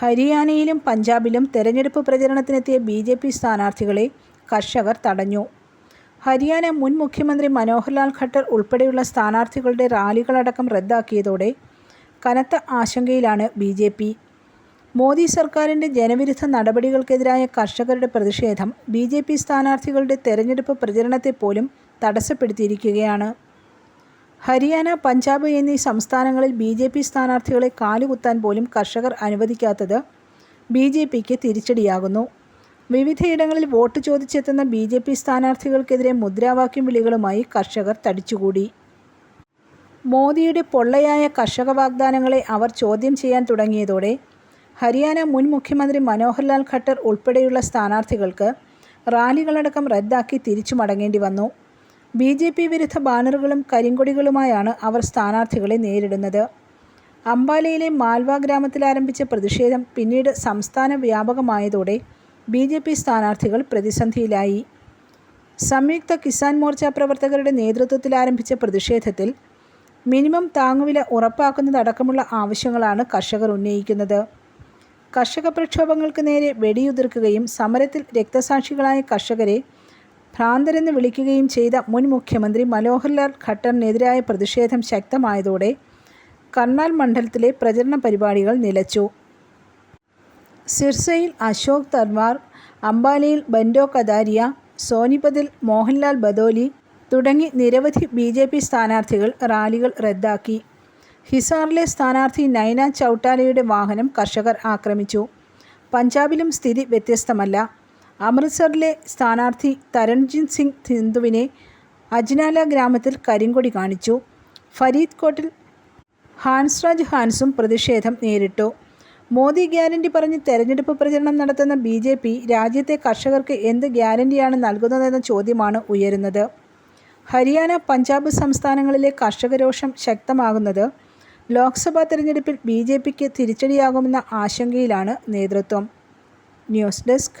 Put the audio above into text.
ഹരിയാനയിലും പഞ്ചാബിലും തെരഞ്ഞെടുപ്പ് പ്രചരണത്തിനെത്തിയ B J P സ്ഥാനാർത്ഥികളെ കർഷകർ തടഞ്ഞു. ഹരിയാന മുൻ മുഖ്യമന്ത്രി മനോഹർലാൽ ഖട്ടർ ഉൾപ്പെടെയുള്ള സ്ഥാനാർത്ഥികളുടെ റാലികളടക്കം റദ്ദാക്കിയതോടെ കനത്ത ആശങ്കയിലാണ് ബി ജെ പി. മോദി സർക്കാരിന്റെ ജനവിരുദ്ധ നടപടികൾക്കെതിരായ കർഷകരുടെ പ്രതിഷേധം ബി ജെ പി സ്ഥാനാർത്ഥികളുടെ തെരഞ്ഞെടുപ്പ് പ്രചരണത്തെ പോലും തടസ്സപ്പെടുത്തിയിരിക്കുകയാണ്. ഹരിയാന പഞ്ചാബ് എന്നീ സംസ്ഥാനങ്ങളിൽ ബി ജെ പി സ്ഥാനാർത്ഥികളെ കാലുകുത്താൻ പോലും കർഷകർ അനുവദിക്കാത്തത് ബി ജെ പിക്ക് തിരിച്ചടിയാകുന്നു. വിവിധയിടങ്ങളിൽ വോട്ട് ചോദിച്ചെത്തുന്ന ബി ജെ പി സ്ഥാനാർത്ഥികൾക്കെതിരെ മുദ്രാവാക്യം വിളികളുമായി കർഷകർ തടിച്ചുകൂടി. മോദിയുടെ പൊള്ളയായ കർഷക വാഗ്ദാനങ്ങളെ അവർ ചോദ്യം ചെയ്യാൻ തുടങ്ങിയതോടെ ഹരിയാന മുൻ മുഖ്യമന്ത്രി മനോഹർലാൽ ഖട്ടർ ഉൾപ്പെടെയുള്ള സ്ഥാനാർത്ഥികൾക്ക് റാലികളടക്കം റദ്ദാക്കി തിരിച്ചു മടങ്ങേണ്ടി വന്നു. ബി ജെ പി വിരുദ്ധ ബാനറുകളും കരിങ്കൊടികളുമായാണ് അവർ സ്ഥാനാർത്ഥികളെ നേരിടുന്നത്. അംബാലയിലെ മാൽവ ഗ്രാമത്തിൽ ആരംഭിച്ച പ്രതിഷേധം പിന്നീട് സംസ്ഥാന വ്യാപകമായതോടെ ബി ജെ പി സ്ഥാനാർത്ഥികൾ പ്രതിസന്ധിയിലായി. സംയുക്ത കിസാൻ മോർച്ച പ്രവർത്തകരുടെ നേതൃത്വത്തിൽ ആരംഭിച്ച പ്രതിഷേധത്തിൽ മിനിമം താങ്ങുവില ഉറപ്പാക്കുന്നതടക്കമുള്ള ആവശ്യങ്ങളാണ് കർഷകർ ഉന്നയിക്കുന്നത്. കർഷക പ്രക്ഷോഭങ്ങൾക്ക് നേരെ വെടിയുതിർക്കുകയും സമരത്തിൽ രക്തസാക്ഷികളായ കർഷകരെ ഭ്രാന്തരെന്ന് വിളിക്കുകയും ചെയ്ത മുൻ മുഖ്യമന്ത്രി മനോഹർലാൽ ഖട്ടറിനെതിരായ പ്രതിഷേധം ശക്തമായതോടെ കർണാൽ മണ്ഡലത്തിലെ പ്രചരണ പരിപാടികൾ നിലച്ചു. സിർസയിൽ അശോക് തർവാർ അംബാലയിൽ ബൻഡോ കദാരിയ സോനിപതിൽ മോഹൻലാൽ ബദോലി തുടങ്ങി നിരവധി ബി ജെ പി സ്ഥാനാർത്ഥികൾ റാലികൾ റദ്ദാക്കി. ഹിസാറിലെ സ്ഥാനാർത്ഥി നൈന ചൗട്ടാലയുടെ വാഹനം കർഷകർ ആക്രമിച്ചു. പഞ്ചാബിലും സ്ഥിതി വ്യത്യസ്തമല്ല. അമൃത്സറിലെ സ്ഥാനാർത്ഥി തരൺജിത് സിംഗ് സിന്ധുവിനെ അജ്നാല ഗ്രാമത്തിൽ കരിങ്കൊടി കാണിച്ചു. ഫരീദ് കോട്ടിൽ ഹാൻസ്രാജ് ഹാൻസും പ്രതിഷേധം നേരിട്ടു. മോദി ഗ്യാരണ്ടി പറഞ്ഞ് തെരഞ്ഞെടുപ്പ് പ്രചരണം നടത്തുന്ന ബി ജെ പി രാജ്യത്തെ കർഷകർക്ക് എന്ത് ഗ്യാരണ്ടിയാണ് നൽകുന്നതെന്ന ചോദ്യമാണ് ഉയരുന്നത്. ഹരിയാന പഞ്ചാബ് സംസ്ഥാനങ്ങളിലെ കർഷകരോഷം ശക്തമാകുന്നത് ലോക്സഭാ തെരഞ്ഞെടുപ്പിൽ ബി ജെ പിക്ക് തിരിച്ചടിയാകുമെന്ന ആശങ്കയിലാണ് നേതൃത്വം. News desk